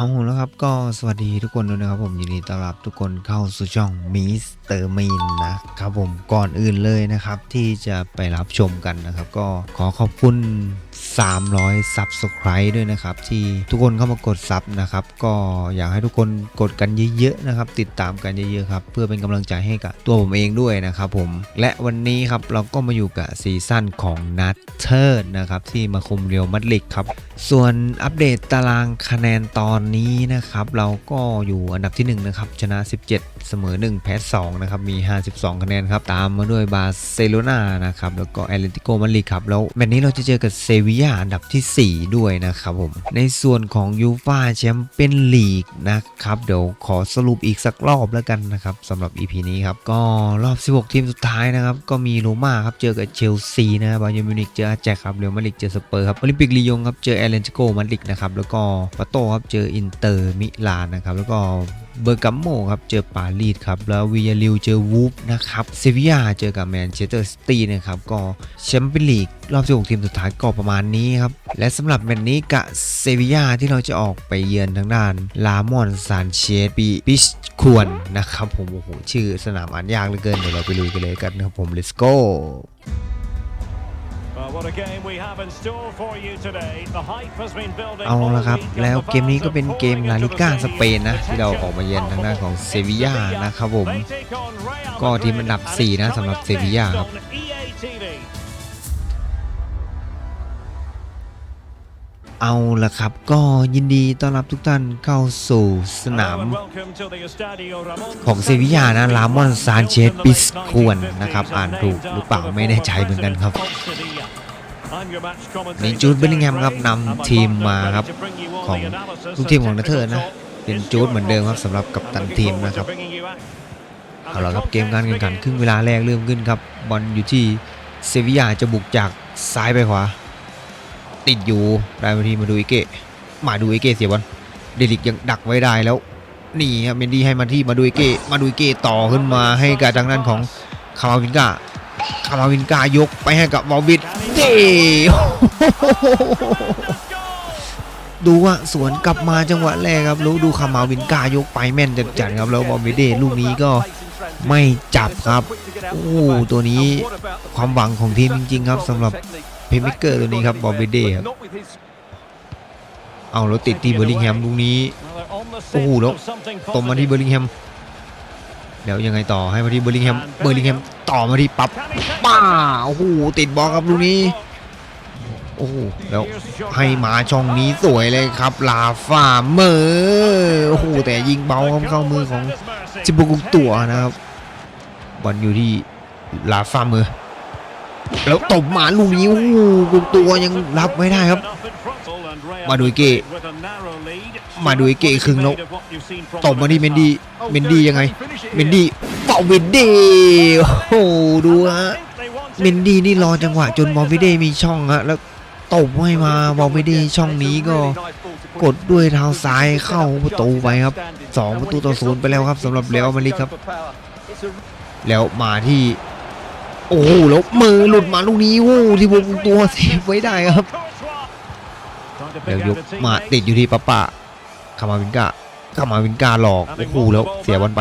เอาแล้วครับก็สวัสดีทุกคนด้วยนะครับผมยินดีต้อนรับทุกคนเข้าสู่ช่องมิสเตอร์มีนนะครับผมก่อนอื่นเลยนะครับ ที่จะไปรับชมกันนะครับ ก็ขอขอบคุณ 300 Subscribe ด้วยนะครับ ที่ทุกคนเข้ามากดซับนะครับ ก็อยากให้ทุกคนกดกันเยอะๆนะครับ ติดตามกันเยอะๆครับ เพื่อเป็นกำลังใจให้กับตัวผมเองด้วยนะครับผมและวันนี้ครับเราก็มาอยู่กับซีซั่นของนัทเทิร์นะครับที่มาคุมเรียวมัดลิกครับส่วนอัปเดตตารางคะแนนตอนนี้นะครับเราก็อยู่อันดับที่ 1 นะครับ ชนะ 17 เสมอ 1 แพ้2นะครับ มี 52 คะแนนครับ ตามมาด้วยบาร์เซโลนานะครับ แล้วก็แอตเลติโกมาดริดครับ แล้วแมตช์นี้เราจะเจอกับเซบียาอันดับทีสี่ 4 ด้วยนะครับผม ในส่วนของยูฟาแชมเปี้ยนลีกนะครับ เดี๋ยวขอสรุปอีกสักรอบแล้วกันนะครับสำหรับ EP นี้ครับ ก็รอบ 16 ทีมสุดท้ายนะครับ ก็มีโรม่าครับ เจอกับเชลซีนะบาเยิร์มิวนิกเจออาแจกครับ เรอัลมาดริดเจอสเปอร์ครับ โอลิมปิกลียงครับ เจอแอตเลติโกมาดริดนะครับ แล้วก็ปาโตครับ เจออินเตอร์มิลานนะครับแล้วก็เบอร์กัมโมครับเจอปารีสครับแล้ววิยาลิวเจอวูฟนะครับเซบียาเจอกับแมนเชสเตอร์ซิตี้นะครับก็แชมเปี้ยนลีกรอบ 16 ทีมสุดท้ายก็ประมาณนี้ครับและสำหรับแมตช์นี้กับเซบียาที่เราจะออกไปเยือนทางด้านลามอนซานเชสปีปิชควรนะครับผมโอ้โหชื่อสนามอ่านยากเหลือเกินเดี๋ยวเราไปลุยกันเลยกันนะครับผม let's go เอาละครับ all week and แล้ว the เกมนี้ fans ก็เป็น are เกม pouring ลา into ลิ the ก้า stadium. สเปนนะ ที่เราออกมาเยือนทางด้านของเซบียานะครับผม They take on Real ก็ทีมอันดับ Madrid 4นะ and it's สำหรับ coming เซบียา up ครับ next on EA TV. เอาละครับก็ยินดีต้อนรับทุกท่านเข้าสู่สนาม Hello and welcome to the Estadio Ramon ของเซบียานะลามอนซานเชสปิสควนนะครับ อ่านถูกหรือเปล่าไม่แน่ใจเหมือนกันครับ นี่จูดเบลลิงแฮมครับนำทีมมาครับของทุกทีมของนเนเธอร์นะนะเป็นจูดเหมือนเดิมครับสำหรับกัปตันทีมนะครับเอาละครับเกมการแข่งขันครึ่งเวลาแรกเริ่มขึ้นครับบอลอยู่ที่เซบียาจะบุกจากซ้ายไปขวา ติดอยู่ได้มาทีมาดูอิเกะมาดูอิเกะเสียบอลเดลิกยังดักไว้ได้แล้วนี่ครับเมนดี้ให้มาที่มาดูอิเกะมาดูอิเกะต่อขึ้นมาให้กับทางด้านของคามาวินกา คามาวินกายกไปให้กับวอลวิดเด้ดูว่าสวนกลับมาจังหวะแรกครับแล้ดูคามาวินกายกไปแม่นจัดๆครับแล้ววอลวิดเดลูกนี้ก็ไม่จับครับโอ้ตัวนี้ความหวังของทีมจริง ๆ ครับสำหรับเพมิเกอร์ตัวนี้ครับบอลวิดเดครับเอาแล้วติดที่เบอร์ลิงแฮมลูกนี้โอ้โหแล้วตรงมาที่เบอร์ลิงแฮม เดี๋ยวยังไงต่อให้มาที่เบอร์ลิงแฮมเบอร์ลิงแฮมต่อมาที่ปับป้าโอ้โหติดบอลครับลูกนี้โอ้โหแล้วให้มาช่องนี้สวยเลยครับ ลาฟาเมอร์โอ้โหแต่ยิงเบาครับเข้ามือของจิบุกุกตัวนะครับบอลอยู่ที่ลาฟาเมอร์แล้วตบหมาลูกนี้โอ้โหกุกตัวยังรับไม่ได้ครับ มาดูอิเกะ มาดูอิเกะครึ่งแล้วตบมาที่เมนดี้เมนดี้ยังไง เมนดี้เป่าเมนดี้โอ้โหดูฮะเมนดี้นี่รอจังหวะจนบอลวิเดมีช่องฮะแล้วตบให้มาบอลวิเดช่องนี้ก็กดด้วยเท้าซ้ายเข้าประตูไปครับสองประตูต่อศูนย์ไปแล้วครับสำหรับเรอัลมาดริดครับ แล้วมาที่โอ้โหแล้วมือหลุดมาลูกนี้โอ้โหที่วงตัวเซฟไว้ได้ครับแล้วยกมาติดอยู่ที่ปะปะ คามาวินกาคามาวินกาหลอกโอ้โหแล้วเสียบอลไป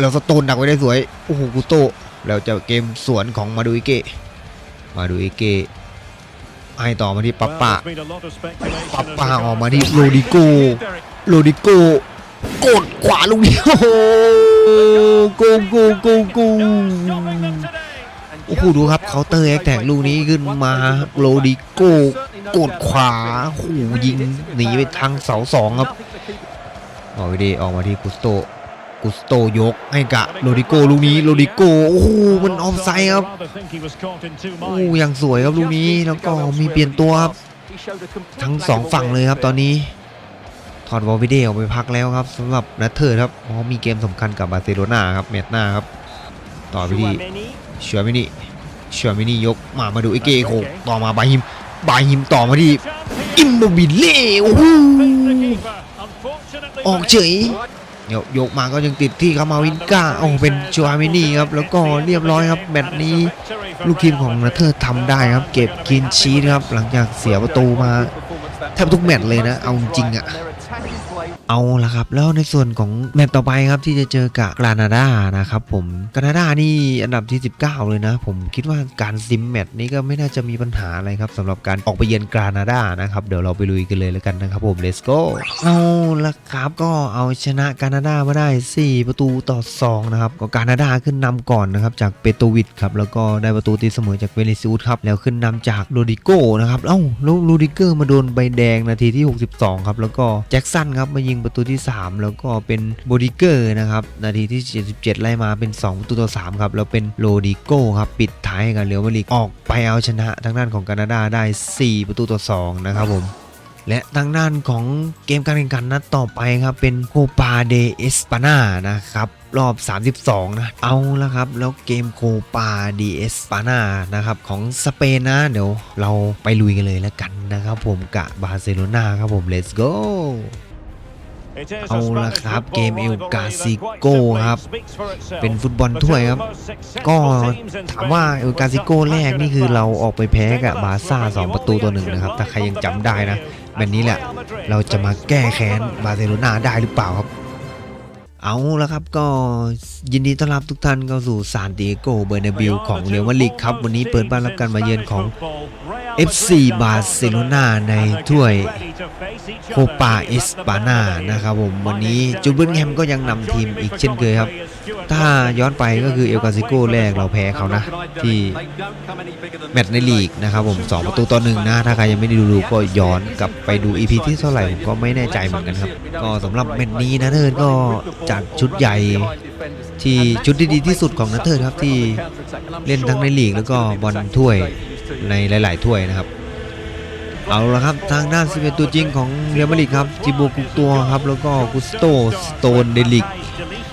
แล้วสโตนดักไว้ได้สวยโอ้โหกุโตะแล้วจะเกมสวนของมาดูอิเกะมาดูอิเกะให้ต่อมาที่ปัปปะปัปปะออกมาที่โรดิโกโรดิโกกดขวาลูกนี้โอ้โหโกโกโกโกโอ้โหดูครับเคาน์เตอร์แอคแท็กลูกนี้ขึ้นมาโรดิโก กดขวาโอ้โหยิงหนีไปทางเสาสองครับออกไปดีออกมาที่กุสโตกุสโตยกให้กะโรดิโกลูกนี้โรดิโกโอ้โหมันออฟไซด์ครับโอ้ยังสวยครับลูกนี้แล้วก็มีเปลี่ยนตัวครับทั้งสองฝั่งเลยครับตอนนี้ถอดวอลวิเดออกไปพักแล้วครับสำหรับนัทเทอร์ครับเพราะมีเกมสำคัญกับบาร์เซโลนาครับแมตช์หน้าครับต่อไปที่เชียร์มินิเชียร์มินิยกมามาดูไอเกโคต่อมาบาฮิม บาฮิมต่อมาที่อิมโมบิเล่โอ้โหออกเฉยเดี๋ยวยกมาก็ยังติดที่คามาวินกาโอ้เป็นชัวร์มินี่ครับ แล้วก็เรียบร้อยครับแมตช์นี้ลูกทีมของนาเธอร์ทำได้ครับ เก็บกินชีสครับ หลังจากเสียประตูมาแทบทุกแมตช์เลยนะ เอาจริงๆอะ เอาละครับ แล้วในส่วนของแมตช์ต่อไปครับที่จะเจอกับกรานาดานะครับผมกรานาดานี่อันดับที่ 19 เลยนะ ผมคิดว่าการซิมแมตช์นี้ก็ไม่น่าจะมีปัญหาอะไรครับสำหรับการออกไปเยือนกรานาดานะครับเดี๋ยวเราไปลุยกันเลยแล้วกันนะครับผม let's go เอาละครับก็เอาชนะกรานาดามาได้ 4 ประตูต่อ 2 นะครับ ก็กรานาดาขึ้นนำก่อนนะครับจากเปโตวิดครับแล้วก็ได้ประตูตีเสมอจากเวนิซิอุสครับแล้วขึ้นนำจากโรดิโก้นะครับเอ้าแล้วโรดิเกอร์มาโดนใบแดงนาทีที่ 62 ครับแล้วก็แจ็คสันครับมายิงประตูที่ 3 แล้วก็เป็นโบดิเกอร์นะครับนาทีที่ 77 ไล่มาเป็น 2 ประตูต่อ 3 ครับ แล้วเป็นโรดิโก้ครับ ปิดท้ายกับเรอัลมาดริดออกไปเอาชนะทางด้านของกานาดาได้ 4 ประตูต่อ 2 นะครับผมและทางด้านของเกมการแข่งขันนัดต่อไปครับ เป็นโคปาเดเอสปานานะครับ รอบ 32 นะ เอาละครับ แล้วเกมโคปาดีเอสปานานะครับ ของสเปนนะ เดี๋ยวเราไปลุยกันเลยแล้วกันนะครับผมกะบาร์เซโลนาครับผม let's go เอาละครับเกมเอลกาซิโกครับ เป็นฟุตบอลถ้วยครับ ก็ถามว่าเอลกาซิโกแรกนี่คือเราออกไปแพ้กับบาร์ซ่า2 ประตูต่อหนึ่งนะครับ ถ้าใครยังจำได้นะแบบนี้แหละ เราจะมาแก้แค้นบาร์เซโลนาได้หรือเปล่าครับ เอาละครับก็ยินดีต้อนรับทุกท่านเข้าสู่ซานติเอโกเบอร์นาบิลของเรอัลมาดริดครับ วันนี้เปิดบ้านรับการมาเยือนของ FC บาร์เซโลนาในถ้วยโคปาเอสปานานะครับผมวันนี้จูเบิร์นแฮมก็ยังนำทีมอีกเช่นเคยครับ ถ้าย้อนไปก็คือเอลกาซิโกแรกเราแพ้เขานะ ที่แมตช์ในลีกนะครับผม2ประตูต่อหนึ่งนะถ้าใครยังไม่ได้ดูก็ย้อนกลับไปดู EP ที่เท่าไหร่ผมก็ไม่แน่ใจเหมือนกันครับ ก็สำหรับแมตช์นี้นะเทิร์นก็จัดชุดใหญ่ที่ชุดที่ดีที่สุดของนัทเทิร์นครับที่เล่นทั้งในลีกแล้วก็บอลถ้วย ในหลาย ๆ ถ้วยนะครับ เอาละครับทางด้าน11ตัวจริงของเรอัลมาดริดครับจิโบกุตัวครับแล้วก็กุสโตสโตนเดลิก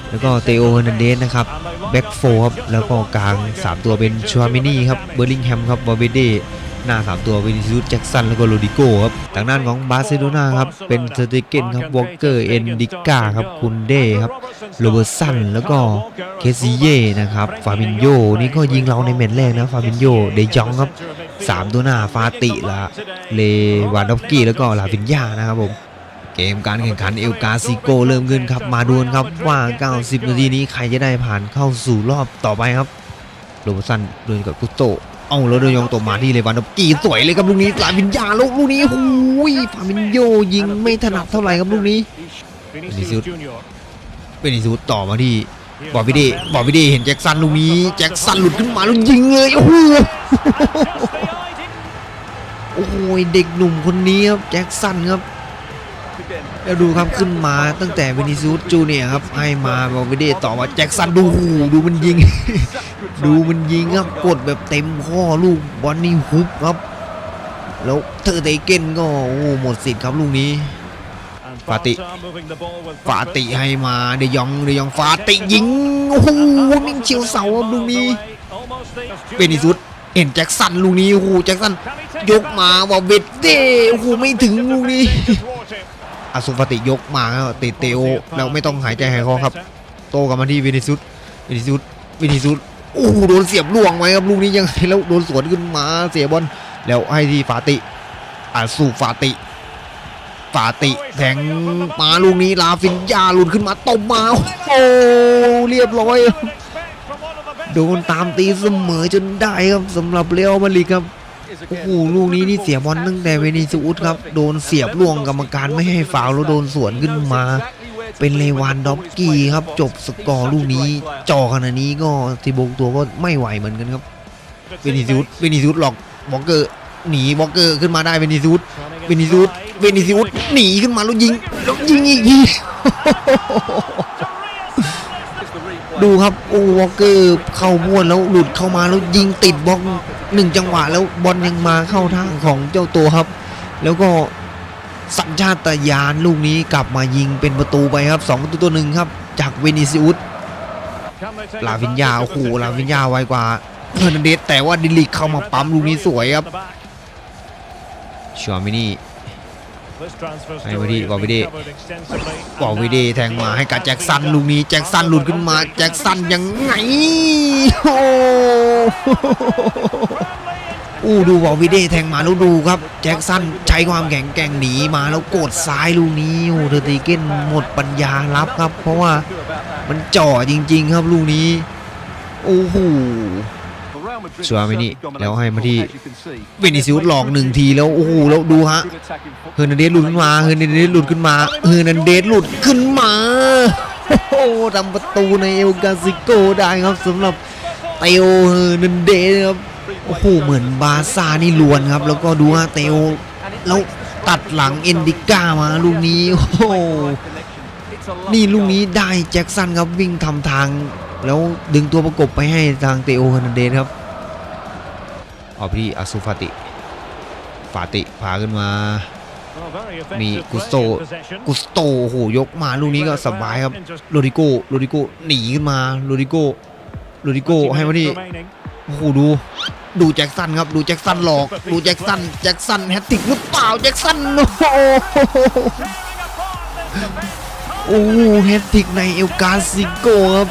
แล้วก็เตโอเฮอนันเดสนะครับแบ็กโฟครับแล้วก็กลาง 3 ตัวเป็นชวามินี่ครับเบอร์ลิงแฮมครับบอเบเด หน้า 3 ตัววินิซิอุสแจ็กสันแล้วก็โรดิโก้ครับทางด้านของบาร์เซโลนาครับเป็นเซอร์เตเกนครับวอลเกอร์เอนดิก้าครับคุนเด้ครับโรเบอร์สันแล้วก็เคซิเย่นะครับฟาบินโยนี่ก็ยิงเราในแมตช์แรกนะฟาบินโยเดจองครับ 3 ตัวหน้าฟาติละเลวานดอฟกี้แล้วก็ลาฟินยานะครับผมเกมการแข่งขันเอลกาซิโกเริ่มขึ้นครับมาดวลครับว่า 90 นาทีนี้ใครจะได้ผ่านเข้าสู่รอบต่อไปครับโรบสันดินกับกุสโต เอาแล้วเดยองตัวมาที่เลวานดอฟกี้สวยเลยครับลูกนี้ลาวินยาลูกลูกนี้หูยฟามินโยยิงไม่ถนัดเท่าไหร่ครับลูกนี้ Vinicius Junior เป็นอิซูต่อมาที่บอวิเดบอวิเดเห็นแจ็คสันลูกนี้แจ็คสันหลุดขึ้นมาแล้วยิงเลยโอ้โหโอ้โหเด็กหนุ่มคนนี้ครับแจ็คสันครับแล้วดูครับขึ้นมาตั้งแต่เวนิซูสจูเนียร์ครับให้มาบอวิเดต่อมาแจ็คสันดูหูดูมันยิง ดูมันยิงครับกดแบบเต็มข้อลูกบอลนี่ฮุบครับ แล้วเธอเตเกนก็โอ้โหหมดสิทธิ์ครับลูกนี้ ฟาติ ฟาติให้มาเดยองเดยองฟาติยิงโอ้โหนิ่งเชียวเสาครับลูกนี้ เป็นอิสุดเห็นแจ็คสันลูกนี้โอ้โหแจ็คสันยกมาว่าเวดเด้โอ้โหไม่ถึงลูกนี้อาสุฟาติยกมาแล้วติดเตโอแล้วไม่ต้องหายใจหายคอครับ โตกลับมาที่วินิซุสวินิซุสวินิซุส โอ้โหโดนเสียบล่วงไว้ครับลูกนี้ยังไงแล้วโดนสวนขึ้นมาเสียบอลแล้วให้ที่ฟาติอาสุฟาติฟาติแทงมาลูกนี้ลาฟินยาหลุดขึ้นมาตบมาโอ้โหเรียบร้อยโดนตามตีเสมอจนได้ครับสำหรับเรอัลมาดริดครับโอ้โหลูกนี้นี่เสียบอลตั้งแต่เวนิซูสครับ โดนเสียบล่วงกรรมการไม่ให้ฟาวแล้วโดนสวนขึ้นมา เป็นเลวานด็อกกี้ครับ จบสกอร์ลูกนี้จ่อขนาดนี้ก็ทีบกตัวก็ไม่ไหวเหมือนกันครับเวนิซูสเวนิซูสหลอกบล็อกเกอร์หนีบล็อกเกอร์ขึ้นมาได้เวนิซูสเวนิซูสเวนิซูสหนีขึ้นมาแล้วยิงแล้วยิงอีกทีดูครับโอ้วอลเกอร์เข้าม้วนแล้วหลุดเข้ามาแล้วยิงติดบล็อกหนึ่งจังหวะแล้วบอลยังมาเข้าทางของเจ้าตัวครับ แล้วก็ สัญชาตญาณลูกนี้กลับมายิงเป็นประตูไปครับสองประตูตัวหนึ่งครับ จากเวนิซิอุสลาวินยาโอ้โหลาวินยาไวกว่าเฮอร์นันเดสแต่ว่าดิลิกเข้ามาปั๊มลูกนี้สวยครับชวมินี่ให้มาที่วอลวิเดบอลวิเดแทงมาให้กับแจ็คสันลูกนี้แจ็คสันหลุดขึ้นมาแจ็คสันยังไงโอ้ อู้ดูวอลวิเดแทงมาแล้วดูครับ แจ็คสันใช้ความแข็งแกร่งหนีมาแล้วกดซ้ายลูกนี้โอ้เทอร์ติเกนหมดปัญญารับครับ เพราะว่ามันจ่อจริง ๆ ครับลูกนี้โอ้โหชัวร์ไหมนี่แล้วให้มาที่เวนิซิอุสหลอกหนึ่งทีแล้วโอ้โหแล้วดูฮะเฮอร์นันเดสหลุดขึ้นมาเฮอร์นันเดสหลุดขึ้นมาเฮอร์นันเดสหลุดขึ้นมาโอ้โหทำประตูในเอลกาซิโกได้ครับสำหรับเตโอเฮอร์นันเดสครับ โอ้โหเหมือนบาร์ซ่านี่ลวนครับ แล้วก็ดูฮะเตโอแล้วตัดหลังเอนดิก้ามาลูกนี้โอ้โหนี่ลูกนี้ได้แจ็คสันครับวิ่งทำทาง แล้วดึงตัวประกบไปให้ทางเตโอเฮนันเดสครับออกที่อาซูฟาติฟาติพาขึ้นมา มีกุสโตกุสโตโอ้โหยกมาลูกนี้ก็สบายครับโรดิโกโรดิโกหนีขึ้นมาโรดิโกโรดิโกให้มาที่ โอ้โหดู ดูแจ็คสันครับ ดูแจ็คสันหลอก ดูแจ็คสัน แจ็คสันแฮตติกหรือเปล่า แจ็คสันโอ้โหโอ้โหแฮตติกในเอลกาซิโกครับ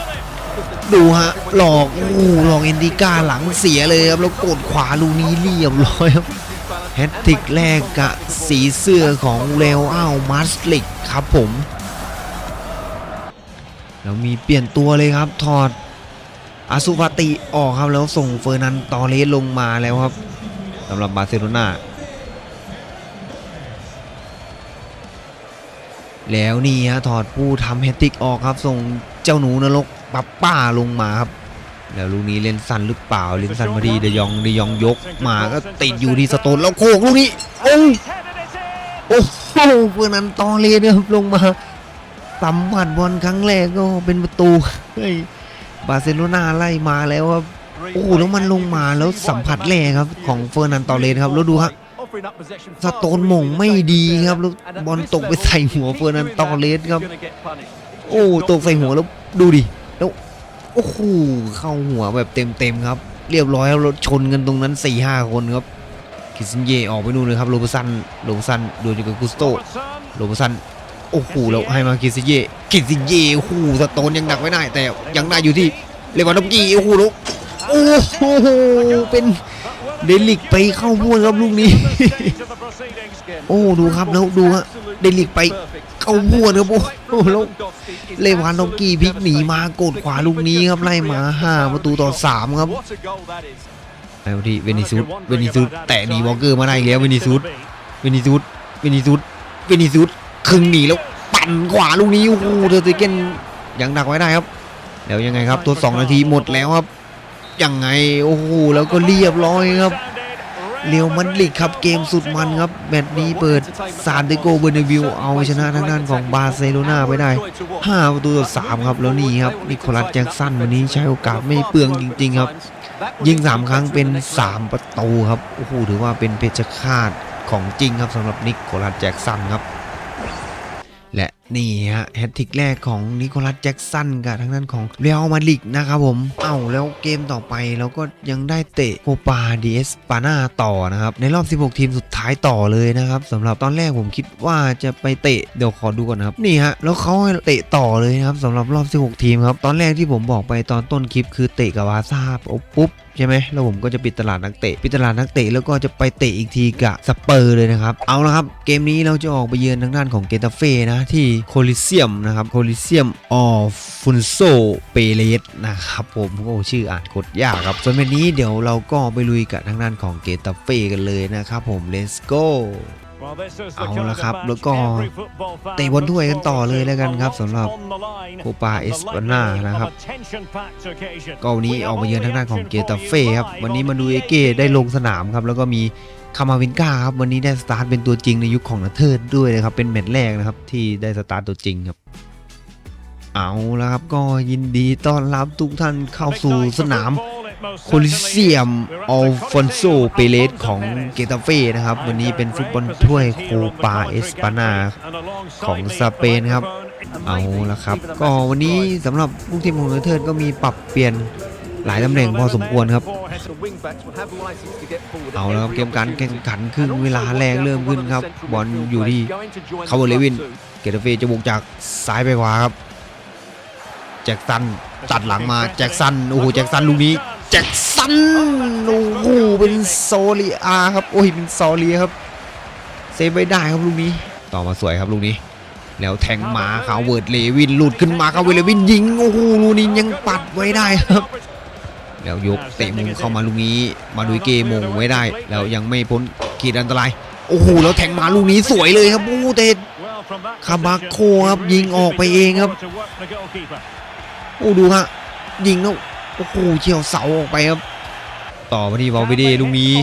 ดูฮะ หลอก โอ้โหหลอกเอนดิก้าหลังเสียเลยครับ แล้วกดขวาลูนี้เรียบร้อยครับแฮตทริกแรกกะสีเสื้อของเรอัลอ้าวมาสลิกครับผม แล้วมีเปลี่ยนตัวเลยครับ ถอด อาซูฟาติออกครับแล้วส่งเฟอร์นันตอเรสลงมาแล้วครับสำหรับบาร์เซโลนาแล้วนี่ฮะถอดผู้ทำแฮตทริกออกครับ ส่งเจ้าหนูนรกปับป้าลงมาครับ แล้วลูกนี้เล่นสั้นหรือเปล่าเล่นสั้นมาดีเดยองเดยองยกมาก็ติดอยู่ที่สโตนแล้วโคกลูกนี้โอ้ยโอ้โหเพื่อนั้นตอเลนครับลงมาสัมผัสบอลครั้งแรกก็เป็นประตูเฮ้ย บาร์เซโลนาไล่มาแล้วครับโอ้โหแล้วมันลงมาแล้วสัมผัสแรกครับ ของเฟอร์นันตอเลนครับแล้วดูครับสโตนหม่งไม่ดีครับแล้วบอลตกไปใส่หัวเฟอร์นันตอเลสครับ โอ้ตกใส่หัวแล้วดูดิแล้วโอ้โหเข้าหัวแบบเต็มๆครับ เรียบร้อยแล้วรถชนกันตรงนั้น4ี่ห้าคนครับคิสซินเยออกไปนู่นเลยครับโรบสันโรบสันโดนอยู่กับกุสโตโรบสัน โอ้โหแล้วให้มาคิสซินเยคิสซินเยโอ้โหสโตนยังหนักไม่ได้ แต่ยังได้อยู่ที่เลวานดอฟสกี้โอ้โหแล้วโอ้โหเป็นเดลิกไปเข้าม้วนครับลูกนี้ โอ้ดูครับแล้วดูฮะเดลิกไปเข้าม้วนครับโอ้โหแล้วเลวานดอฟสกี้พลิกหนีมากดขวาลูกนี้ครับไล่มาห้าประตูต่อสามครับไปที่เวนิซุสเวนิซุสแตะหนีวอลเกอร์มาได้อีกแล้วเวนิซุสเวนิซุสเวนิซุสเวนิซุส ครึ่งหนีแล้วปั่นขวาลูกนี้โอ้โหเทอร์ติเกนยังดักไว้ได้ครับ แล้วยังไงครับ ตัว 2 นาทีหมดแล้วครับ ยังไงโอ้โหแล้วก็เรียบร้อยครับเรียวมันลิกครับเกมสุดมันครับแมตช์นี้เปิดซานติโกเบอร์นาบิวเอาชนะทางด้านของบาร์เซโลนาไปได้ 5 ประตูต่อ3ครับแล้วนี่ครับนิโคลัสแจ็คสันวันนี้ใช้โอกาสไม่เปลืองจริง ๆ ครับ ยิง 3 ครั้งเป็น 3 ประตูครับโอ้โหถือว่าเป็นเพชฌฆาตของจริงครับสำหรับนิโคลัสแจ็คสันครับ นี่ฮะแฮตทริกแรกของนิโคลัสแจ็คสันกับทางด้านของเรอัลมาดริดนะครับผม เอ้าแล้วเกมต่อไปเราก็ยังได้เตะโคปาดีเอสปานาต่อนะครับ ในรอบ 16 ทีมสุดท้ายต่อเลยนะครับสำหรับตอนแรกผมคิดว่าจะไปเตะเดี๋ยวขอดูก่อนนะครับ นี่ฮะแล้วเขาให้เตะต่อเลยนะครับสำหรับรอบ 16 ทีมครับ ตอนแรกที่ผมบอกไปตอนต้นคลิปคือเตะกับวาซาปุ๊บ ใช่ไหมแล้วผมก็จะปิดตลาดนักเตะ ปิดตลาดนักเตะแล้วก็จะไปเตะอีกทีกับสเปอร์เลยนะครับ เอาละครับ เกมนี้เราจะออกไปเยือนทางด้านของเกตาเฟ่นะ ที่โคลิเซียมนะครับ โคลิเซียมออฟุนโซเปเรสนะครับผมโอ้ชื่ออ่านกดยากครับ ส่วนวันนี้เดี๋ยวเราก็ไปลุยกับทางด้านของเกตาเฟ่กันเลยนะครับผม let's go เอาละครับ แล้วก็เตะบอลถ้วยกันต่อเลยแล้วกันครับสำหรับโคปาเอสปานานะครับก็วันนี้ออกมาเยือนทางด้านของเกตาเฟ่ครับ วันนี้มาดูเอเก้ได้ลงสนามครับ แล้วก็มีคามาวินกาครับ วันนี้ได้สตาร์ทเป็นตัวจริงในยุคของนาเทิร์ดด้วยนะครับ เป็นแมตช์แรกนะครับที่ได้สตาร์ทตัวจริงครับ เอาล้วครับก็ยินดีต้อนรับทุกท่านเข้าสู่สนาม โคลิเซียมอัลฟอนโซเปเรสของเกตาเฟ่นะครับ วันนี้เป็นฟุตบอลถ้วยโคปาเอสปานาของสเปนครับ เอาละครับ ก็วันนี้สำหรับลูกทีมของเนเธอร์ก็มีปรับเปลี่ยนหลายตำแหน่งพอสมควรครับ เอาแล้วครับเกมการแข่งขันครึ่งเวลาแรงเริ่มขึ้นครับ บอลอยู่ที่คาร์บเลวิน เกตาเฟ่จะบุกจากซ้ายไปขวาครับ แจ็คสันตัดหลังมาแจ็คสันโอ้โหแจ็คสันลูกนี้ แจ็คสันโอ้โหเป็นโซลียครับโอ้ยเป็นซอลีครับเซฟไว้ได้ครับลูกนี้ ต่อมาสวยครับลูกนี้ แล้วแทงมาคาวเวิร์ดเลวินหลุดขึ้นมาคาวเวิร์ดเลวินยิงโอ้โหลูกนี้ยังปัดไว้ได้ครับ แล้วยกเตะมุมเข้ามาลูกนี้ มาดุยเกมงไว้ได้ แล้วยังไม่พ้นขีดอันตรายโอ้โหแล้วแทงมาลูกนี้สวยเลยครับโอ้เตะคาบาโคครับยิงออกไปเองครับโอ้ดูฮะยิงแล้ว โอ้โหเฉียวเสาออกไปครับ ต่อมาที่วอลวิเดลูกนี้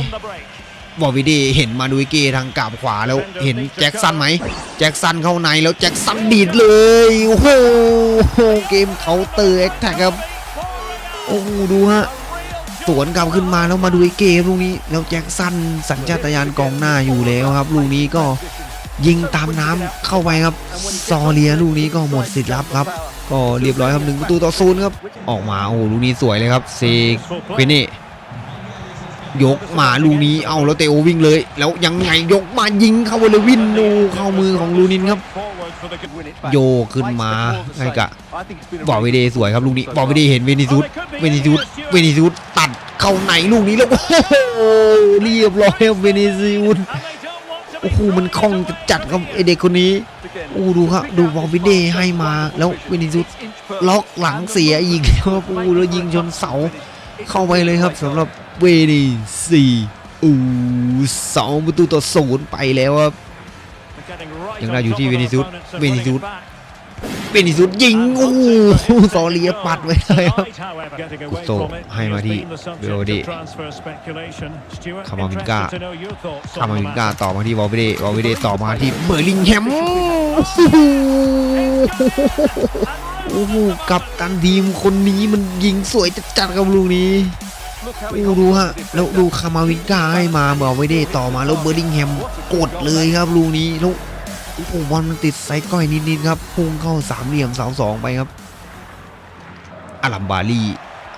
วอลวิเดเห็นมาดุยเกทางกาบขวาแล้วเห็นแจ็คสันไหมแจ็คสันเข้าในแล้วแจ็คสันดีดเลยโอ้โหเกมเขาเตอร์แอคแท็กครับโอ้โหดูฮะสวนกลับขึ้นมาแล้วมาดูอ้เกมลูกนี้ แล้วแจ็คสันสัญชาตญาณกองหน้าอยู่แล้วครับลูกนี้ก็ ยิงตามน้ำเข้าไปครับ ซอเลียลูกนี้ก็หมดสิทธิ์รับครับ ก็เรียบร้อยครับหนึ่งประตูต่อศูนย์ครับ ออกมาโอ้ลูกนี้สวยเลยครับเซเวเน่ยกมาลูกนี้เอาแล้วเตโอวิ่งเลย แล้วยังไงยกมายิงเข้าไปเลยวินโนเข้ามือของลูนินครับ โยขึ้นมาให้กะบอลเวเดสวยครับลูกนี้บอลเวเดเห็นเวนิซุสเวนิซุสเวนิซุสตัดเข้าในลูกนี้แล้วโอ้โหเรียบร้อยครับเวนิซุส อ้โหมันคล่องจัดๆครับไอเด็กคนนี้โอ้ดูครับดูบอลวิเดให้มาแล้ววินิซุสล็อกหลังเสียอีกแล้วครับโอ้แล้วยิงชนเสาเข้าไปเลยครับสำหรับเวนิซีอู้สองประตูต่อศูนย์ไปแล้วครับยังได้อยู่ที่เวนิซุสเวนิซุส เวนิซุสยิงโอ้โหซอเลียปัดไว้เลยครับกุโซให้มาที่เบลเดคามาวินกาคามาวินกาต่อมาที่วอลเวเดวอลเวเดต่อมาที่เบอร์ลิงแฮมโอ้โหโอ้โหกับตันทีมคนนี้มันยิงสวยจัดๆกับลูกนี้โอ้ดูฮะแล้วดูคามาวินกาให้มาเบอร์เวเดต่อมาแล้วเบอร์ลิงแฮมกดเลยครับลูกนี้แล้ว โอ้โหบอลมันติดไซส์ก้อยนิดๆครับพุ่งเข้าสามเหลี่ยมเสาสองไปครับอารัมบาลี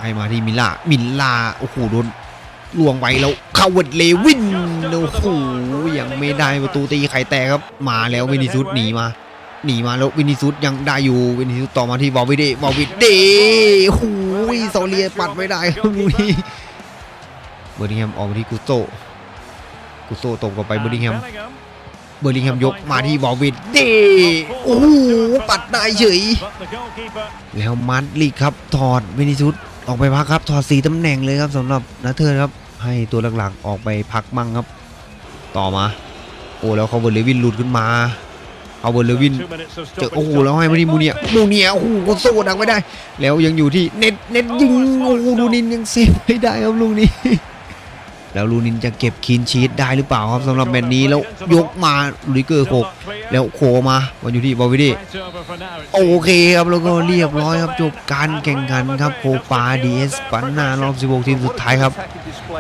ให้มาที่มิลล่ามิลล่าโอ้โหโดนลวงไปแล้วคาเวดเลวินโอ้โหยังไม่ได้ประตูตีไข่แตกครับ มาแล้ววินิซุสหนีมาหนีมาแล้ววินิซุสยังได้อยู่วินิซุสต่อมาที่วอลวิเดวอลวิเดโอ้โหโซเลียปัดไม่ได้ครับลูกนี้เบอร์ดิงแฮมออกมาที่กุโซกุโซตกกลับไปเบอร์ดิงแฮม เบอร์ลิงแฮมยกมาที่บอลวิดเดโอ้โหปัดได้เฉย แล้วมัดลีกครับถอดเวนิซุสออกไปพักครับถอดสีตำแหน่งเลยครับสำหรับนาเธอร์ครับ ให้ตัวหลักๆออกไปพักมั่งครับ ต่อมา โอ้แล้วเขาเบอร์เลวินหลุดขึ้นมาเอาเบอร์เลวินเจอโอ้โหแล้วให้มาที่มูเนียมูเนียโอ้โหก็โซ่ดังไม่ได้ แล้วยังอยู่ที่เน็ตเน็ตยิงโอ้โหลูนินยังเซฟไม่ได้ครับลูกนี้ แล้วลูนินจะเก็บคีนชีตได้หรือเปล่าครับสำหรับแมตช์นี้แล้วยกมาลูริเกอร์โขกแล้วโคมามาอยู่ที่บอวิดีโอเคครับแล้วก็เรียบร้อยครับจบการแข่งขันครับโคปาดีเอสปันนารอบ 16 ทีมสุดท้ายครับ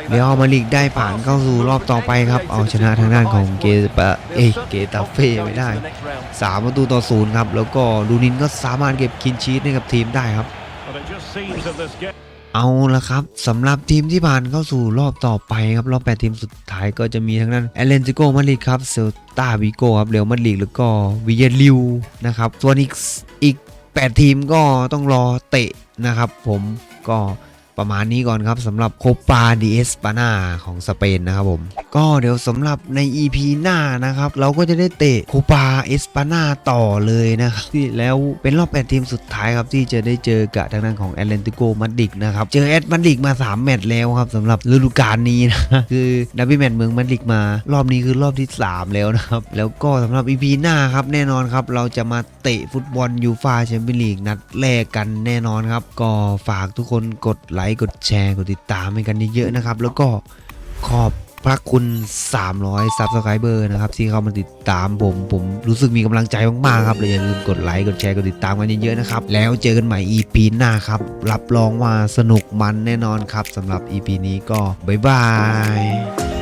เดี๋ยวเอามาลีกได้ผ่านเข้าสู่รอบต่อไปครับ เอาชนะทางด้านของเกตาเอเกตาเฟ่ไม่ได้สามประตูต่อศูนย์ครับแล้วก็ลูนินก็สามารถเก็บคินชีตให้กับทีมได้ครับ เอาละครับสำหรับทีมที่ผ่านเข้าสู่รอบต่อไปครับ รอบ8ทีมสุดท้ายก็จะมีทั้งนั้นแอตเลนติโกมาดริดครับเซลตาวิโกครับเรอัลมาดริดแล้วก็วิเยลิวนะครับส่วนอีกอีก 8 ทีมก็ต้องรอเตะนะครับ ผมก็ ประมาณนี้ก่อนครับสำหรับโคปาดีเอสปานาของสเปนนะครับผม ก็เดี๋ยวสำหรับใน EP หน้านะครับ เราก็จะได้เตะโคปาเอสปานาต่อเลยนะครับที่แล้วเป็นรอบ 8 ทีมสุดท้ายครับ ที่จะได้เจอกับทางด้านของแอตเลนติโกมาดริดนะครับ เจอแอตมาดริดมา 3 แมตช์แล้วครับสำหรับฤดูกาลนี้นะ คือดับเบิลแมตช์เมืองมาดริดมา รอบนี้คือรอบที่ 3 แล้วนะครับแล้วก็สำหรับ EP หน้าครับแน่นอนครับเราจะมา เตะฟุตบอลยูฟาแชมเปี้ยนลีกนัดแรกกันแน่นอนครับ ก็ฝากทุกคนกดไลค์กดแชร์กดติดตามให้กันเยอะๆนะครับ แล้วก็ขอบพระคุณ 300ซับสไครเบอร์นะครับที่เข้ามาติดตามผม ผมรู้สึกมีกำลังใจมากๆครับเลยอย่าลืมกดไลค์กดแชร์กดติดตามกันเยอะๆนะครับ แล้วเจอกันใหม่ EP หน้าครับ รับรองว่าสนุกมันแน่นอนครับสำหรับ EP นี้ก็บ๊ายบาย